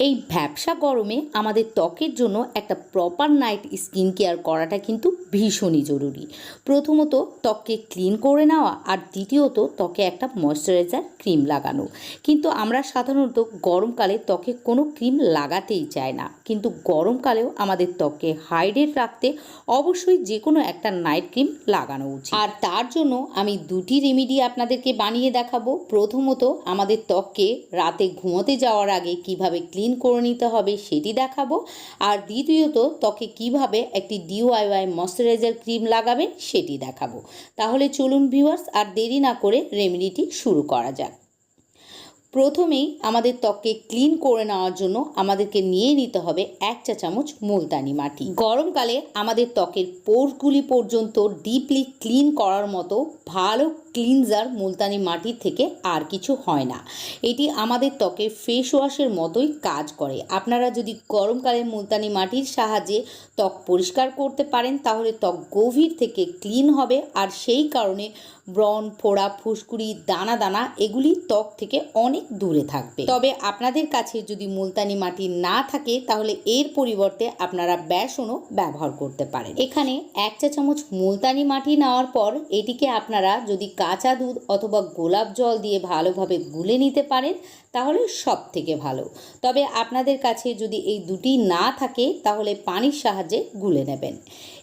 এই ভ্যাবসা গরমে আমাদের ত্বকের জন্য একটা প্রপার নাইট স্কিন কেয়ার করাটা কিন্তু ভীষণই জরুরি। প্রথমত ত্বককে ক্লিন করে নেওয়া আর দ্বিতীয়ত ত্বকে একটা ময়শ্চারাইজার ক্রিম লাগানো। কিন্তু আমরা সাধারণত গরমকালে ত্বকে কোনো ক্রিম লাগাতেই চাই না। কিন্তু গরমকালেও আমাদের ত্বককে হাইড্রেট রাখতে অবশ্যই যে কোনো একটা নাইট ক্রিম লাগানো উচিত। আর তার জন্য আমি দুটি রেমেডি আপনাদেরকে বানিয়ে দেখাবো। প্রথমত আমাদের ত্বককে রাতে ঘুমোতে যাওয়ার আগে কীভাবে ক্লিন করে নিতে হবে সেটি দেখাবো। আর দ্বিতীয়ত, ত্বকে কীভাবে একটি ডিওয়াইওয়াই ময়শ্চারাইজার ক্রিম লাগাবেন সেটি দেখাবো। তাহলে চলুন ভিউয়ার্স আর দেরি না করে রেমেডিটি শুরু করা যাক। প্রথমেই আমাদের ত্বককে ক্লিন করে নেওয়ার জন্য আমাদেরকে নিয়ে নিতে হবে এক চা চামচ মুলতানি মাটি। গরমকালে আমাদের ত্বকের পোরগুলি পর্যন্ত ডিপলি ক্লিন করার মতো ভালো ক্লিনজার মুলতানি মাটির থেকে আর কিছু হয় না। এটি আমাদের ত্বকে ফেস ওয়াশের মতোই কাজ করে। আপনারা যদি গরমকালে মুলতানি মাটির সাহায্যে ত্বক পরিষ্কার করতে পারেন, তাহলে ত্বক গভীর থেকে ক্লিন হবে। আর সেই কারণে ব্রণ, ফোড়া, ফুসকুড়ি, দানা দানা এগুলি ত্বক থেকে অনেক দূরে থাকবে। তবে আপনাদের কাছে যদি মুলতানি মাটি না থাকে, তাহলে এর পরিবর্তে আপনারা বেসনও ব্যবহার করতে পারেন। এখানে এক চা চামচ মুলতানি মাটি নেওয়ার পর এটিকে আপনারা যদি কাঁচা দুধ অথবা গোলাপ জল দিয়ে ভালোভাবে গুলে নিতে পারেন, তাহলে সব থেকে ভালো। তবে আপনাদের কাছে যদি এই দুটি না থাকে, তাহলে পানির সাহায্যে গুলে নেবেন।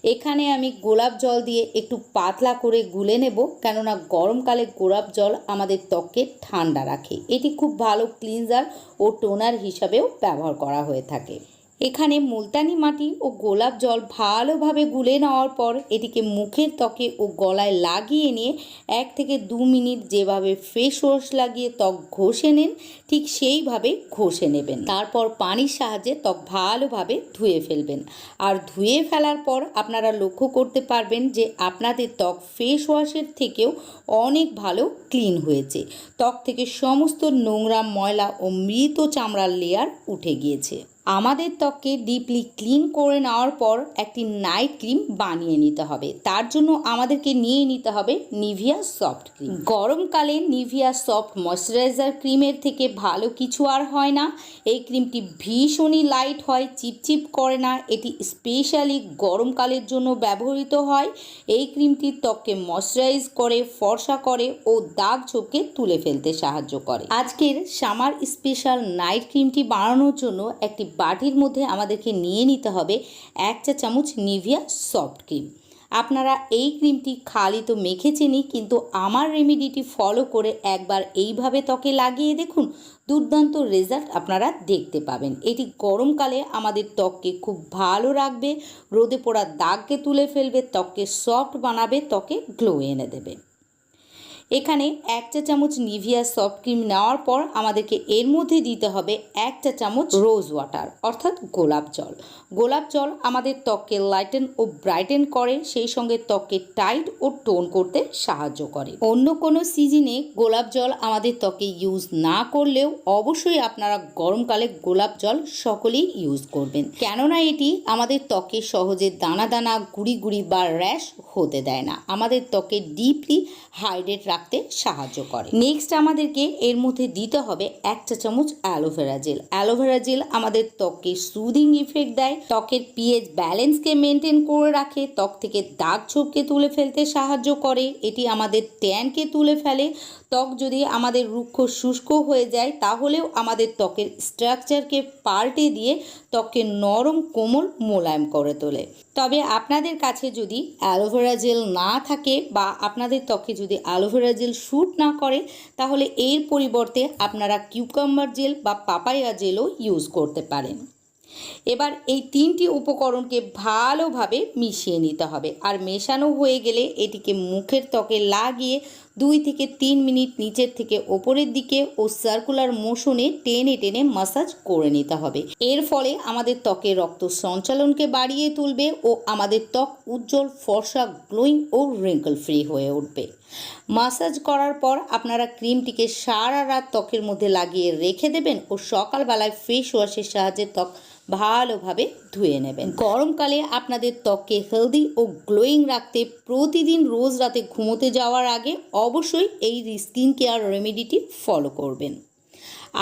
এখানে আমি গোলাপ জল দিয়ে একটু পাতলা করে গুলে নেব, কেননা গরমকালে গোলাপ জল আমাদের ত্বককে ঠান্ডা রাখে। এটি খুব ভালো ক্লিনজার ও টোনার হিসাবেও ব্যবহার করা হয়ে থাকে। এখানে মুলতানি মাটি ও গোলাপ জল ভালোভাবে গুলে নেওয়ার পর এটিকে মুখের ত্বকে ও গলায় লাগিয়ে নিয়ে এক থেকে দু মিনিট যেভাবে ফেস ওয়াশ লাগিয়ে ত্বক ঘষে নেন, ঠিক সেইভাবে ঘষে নেবেন। তারপর পানির সাহায্যে ত্বক ভালোভাবে ধুয়ে ফেলবেন। আর ধুয়ে ফেলার পর আপনারা লক্ষ্য করতে পারবেন যে আপনাদের ত্বক ফেস ওয়াশের থেকেও অনেক ভালো ক্লিন হয়েছে। ত্বক থেকে সমস্ত নোংরা ময়লা ও মৃত চামড়ার লেয়ার উঠে গিয়েছে। আমাদের ত্বককে ডিপলি ক্লিন করে নেওয়ার পর একটি নাইট ক্রিম বানিয়ে নিতে হবে। তার জন্য আমাদেরকে নিয়ে নিতে হবে নিভিয়া সফট ক্রিম গরমকালে নিভিয়া সফট ময়শ্চারাইজার ক্রিমের থেকে ভালো কিছু আর হয় না। এই ক্রিমটি ভীষণই লাইট হয় চিপচিপ করে না। এটি স্পেশালি গরমকালের জন্য ব্যবহৃত হয়। এই ক্রিমটি ত্বককে ময়শ্চারাইজ করে ফর্সা করে ও দাগ ছোপকে তুলে ফেলতে সাহায্য করে। আজকের সামার স্পেশাল নাইট ক্রিমটি বানানোর জন্য একটি বাটির মধ্যে আমাদেরকে নিয়ে নিতে হবে এক চা চামচ নিভিয়া সফট ক্রিম। আপনারা এই ক্রিমটি খালি তো মেখেছেনই, কিন্তু আমার রেমিডিটি ফলো করে একবার এইভাবে ত্বকে লাগিয়ে দেখুন, দুর্দান্ত রেজাল্ট আপনারা দেখতে পাবেন। এটি গরমকালে আমাদের ত্বককে খুব ভালো রাখবে, রোদে পড়া দাগকে তুলে ফেলবে, ত্বককে সফট বানাবে, ত্বকে গ্লো এনে দেবে। এখানে এক চা চামচ নিভিয়া সফট ক্রিম নেওয়ার পর আমাদেরকে এর মধ্যে দিতে হবে এক চা চামচ রোজ ওয়াটার, অর্থাৎ গোলাপ জল। গোলাপ জল আমাদের ত্বককে লাইটেন ও ব্রাইটেন করে, সেই সঙ্গে ত্বককে টাইট ও টোন করতে সাহায্য করে। অন্য কোনো সিজনে গোলাপ জল আমাদের ত্বকে ইউজ না করলেও অবশ্যই আপনারা গরমকালে গোলাপ জল সকলেই ইউজ করবেন। কেননা এটি আমাদের ত্বকে সহজে দানা দানা, গুড়ি গুড়ি বা র্যাশ হতে দেয় না। আমাদের ত্বকে ডিপলি হাইড্রেট রাখতে সাহায্য করে। নেক্সট আমাদেরকে এর মধ্যে দিতে হবে এক চা চামচ অ্যালোভেরা জেল অ্যালোভেরা জেল আমাদের ত্বকে সুদিং ইফেক্ট দেয়। ত্বকের পিএইচ ব্যালেন্সকে মেনটেন করে রাখে। ত্বক থেকে দাগ ছোপকে তুলে ফেলতে সাহায্য করে। এটি আমাদের ট্যানকে তুলে ফেলে। ত্বক যদি আমাদের রুক্ষ শুষ্ক হয়ে যায়, তাহলেও আমাদের ত্বকের স্ট্রাকচারকে পাল্টে দিয়ে ত্বককে নরম কোমল মোলায়েম করে তোলে। তবে আপনাদের কাছে যদি অ্যালোভেরা জেল না থাকে বা আপনাদের ত্বকে যদি অ্যালোভেরা জেল শ্যুট না করে, তাহলে এর পরিবর্তে আপনারা কিউকাম্বার জেল বা পাপায়া জেলও ইউজ করতে পারেন। এবার এই তিনটি উপকরণকে ভালোভাবে মিশিয়ে নিতে হবে। আর মেশানো হয়ে গেলে এটিকে মুখের ত্বকে লাগিয়ে দুই থেকে তিন মিনিট নিচের থেকে ওপরের দিকে ও সার্কুলার মোশনে টেনে টেনে মাসাজ করে নিতে হবে। এর ফলে আমাদের ত্বকের রক্ত সঞ্চালনকে বাড়িয়ে তুলবে ও আমাদের ত্বক উজ্জ্বল, ফর্সা গ্লোয়িং ও রিঙ্কল ফ্রি হয়ে উঠবে। মাসাজ করার পর আপনারা ক্রিমটিকে সারা রাত ত্বকের মধ্যে লাগিয়ে রেখে দেবেন ও সকালবেলায় ফেস ওয়াশের সাহায্যে ত্বক ভালোভাবে ধুয়ে নেবেন। গরমকালে আপনাদের ত্বককে হেলদি ও গ্লোয়িং রাখতে প্রতিদিন রোজ রাতে ঘুমোতে যাওয়ার আগে অবশ্যই এই স্কিন কেয়ার রেমেডিটি ফলো করবেন।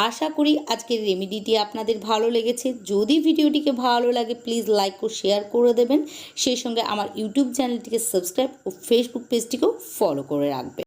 আশা করি আজকের রেমেডিটি আপনাদের ভালো লেগেছে। যদি ভিডিওটিকে ভালো লাগে প্লিজ লাইক ও শেয়ার করে দেবেন। সেই সঙ্গে আমার ইউটিউব চ্যানেলটিকে সাবস্ক্রাইব ও ফেসবুক পেজটিকেও ফলো করে রাখবেন।